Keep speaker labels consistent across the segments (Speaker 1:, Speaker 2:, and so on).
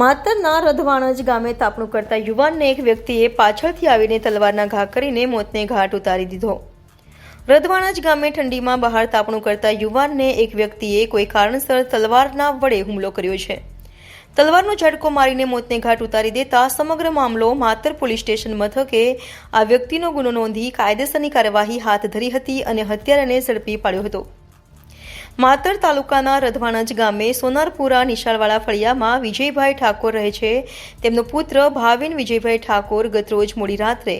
Speaker 1: માતરના રધવાણજ ગામે તાપણું કરતા યુવાનને એક વ્યક્તિએ પાછળથી આવીને તલવારના ઘા કરીને મોતને ઘાટ ઉતારી દીધો. રધવાણજ ગામે ઠંડીમાં બહાર તાપણું કરતા યુવાનને એક વ્યક્તિએ કોઈ કારણસર તલવારના વડે હુમલો કર્યો છે. તલવારનો ઝટકો મારીને મોતને ઘાટ ઉતારી દેતા સમગ્ર મામલો માતર પોલીસ સ્ટેશન મથકે આ વ્યક્તિનો ગુનો નોંધી કાયદેસરની કાર્યવાહી હાથ ધરી હતી અને હત્યારાને ઝડપી પાડ્યો હતો. માતર તાલુકાના રધવાણજ ગામે સોનારપુરા નિશાળવાળા ફળિયામાં વિજયભાઈ ઠાકોર રહે છે. તેમનો પુત્ર ભાવિન વિજયભાઈ ઠાકોર ગતરોજ મોડી રાત્રે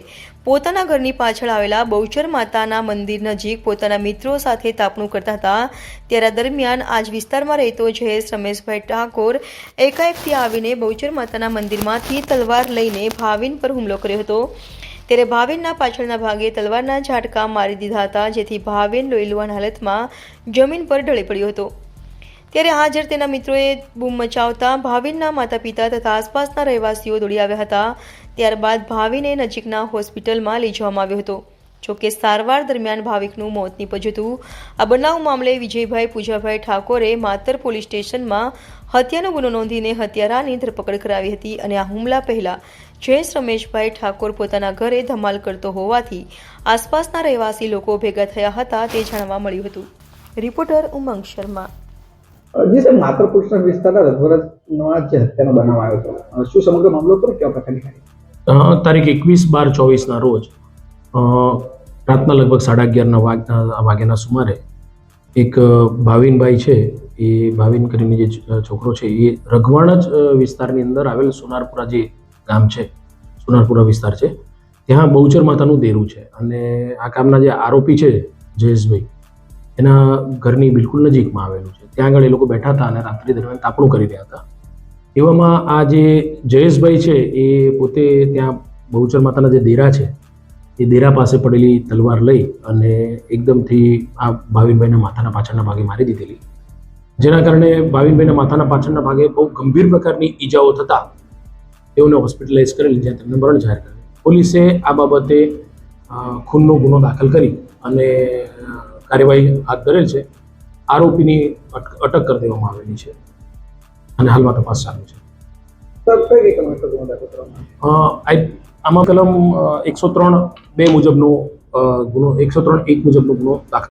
Speaker 1: પોતાના ઘરની પાછળ આવેલા બહુચર માતાના મંદિર નજીક પોતાના મિત્રો સાથે તાપણું કરતા હતા. ત્યારે દરમિયાન આજ વિસ્તારમાં રહેતો જયેશ રમેશભાઈ ઠાકોર એકાએકથી આવીને બહુચર માતાના મંદિરમાંથી તલવાર લઈને ભાવિન પર હુમલો કર્યો હતો. ત્યારે ભાવિનના પાછળના ભાગે તલવારના ઝાટકા મારી દીધા હતા, જેથી ભાવિન લોહીલુવાન હાલતમાં જમીન પર ઢળી પડ્યો હતો. ત્યારે હાજર તેના મિત્રોએ બૂમ મચાવતા ભાવિનના માતા પિતા તથા આસપાસના રહેવાસીઓ દોડી આવ્યા હતા. ત્યારબાદ ભાવિને નજીકના હોસ્પિટલમાં લઈ જવામાં આવ્યો હતો. જોકે સારવાર દરમિયાન ભાવિકનું મોત નીપજ્યું હતું. આ બનાવ મામલે વિજયભાઈ પૂજાભાઈ ઠાકોરે માતર પોલીસ સ્ટેશનમાં હત્યાનો ગુનો નોંધીને હત્યારાની ધરપકડ કરાવી હતી અને આ હુમલા પહેલા જયેશ રમેશભાઈ ઠાકોર પોતાના ઘરે ધમાલ કરતો હોવાથી આસપાસના રહેવાસી લોકો ભેગા થયા હતા તે જાણવા મળ્યું હતું. રિપોર્ટર ઉમંગ શર્મા.
Speaker 2: જી સર માત્ર પુરુષના વિસ્તારના રજવરજમાં જે હત્યાનો બનાવ આવ્યો હતો શું સમગ્ર મામલો પર કેવા પ્રકારની
Speaker 3: તારીખ એકવીસ બાર ચોવીસના રોજ રાતના લગભગ સાડા અગિયારના વાગ વાગ્યાના સુમારે એક ભાવિનભાઈ છે, એ ભાવિન કરીને જે છોકરો છે, એ રઘવાણ જ વિસ્તારની અંદર આવેલ સોનારપુરા જે ગામ છે, સોનારપુરા વિસ્તાર છે, ત્યાં બહુચર માતાનું દેરું છે. અને આ કામના જે આરોપી છે, જયેશભાઈ, એના ઘરની બિલકુલ નજીકમાં આવેલું છે. ત્યાં આગળ એ લોકો બેઠા હતા અને રાત્રિ દરમિયાન તાપણું કરી રહ્યા હતા. એવામાં આ જે જયેશભાઈ છે, એ પોતે ત્યાં બહુચર માતાના જે દેરા છે એ દેરા પાસે પડેલી તલવાર લઈ અને એકદમથી આ ભાવિનભાઈના માથાના પાછળના ભાગે મારી દીધેલી. જેના કારણે ભાવિનભાઈના માથાના પાછળના ભાગે બહુ ગંભીર પ્રકારની ઈજાઓ થતા તેઓને હોસ્પિટલાઇઝ કરેલી જ્યાં તેમને મરણ જાહેર કરેલ પોલીસે આ બાબતે ખૂનનો ગુનો દાખલ કરી અને કાર્યવાહી હાથ ધરેલ છે. આરોપીની અટક કરી દેવામાં આવેલી છે અને હાલમાં તપાસ ચાલુ છે. આમાં કલમ એકસો ત્રણ બે મુજબનો ગુનો એકસો ત્રણ એક મુજબનો ગુનો દાખલ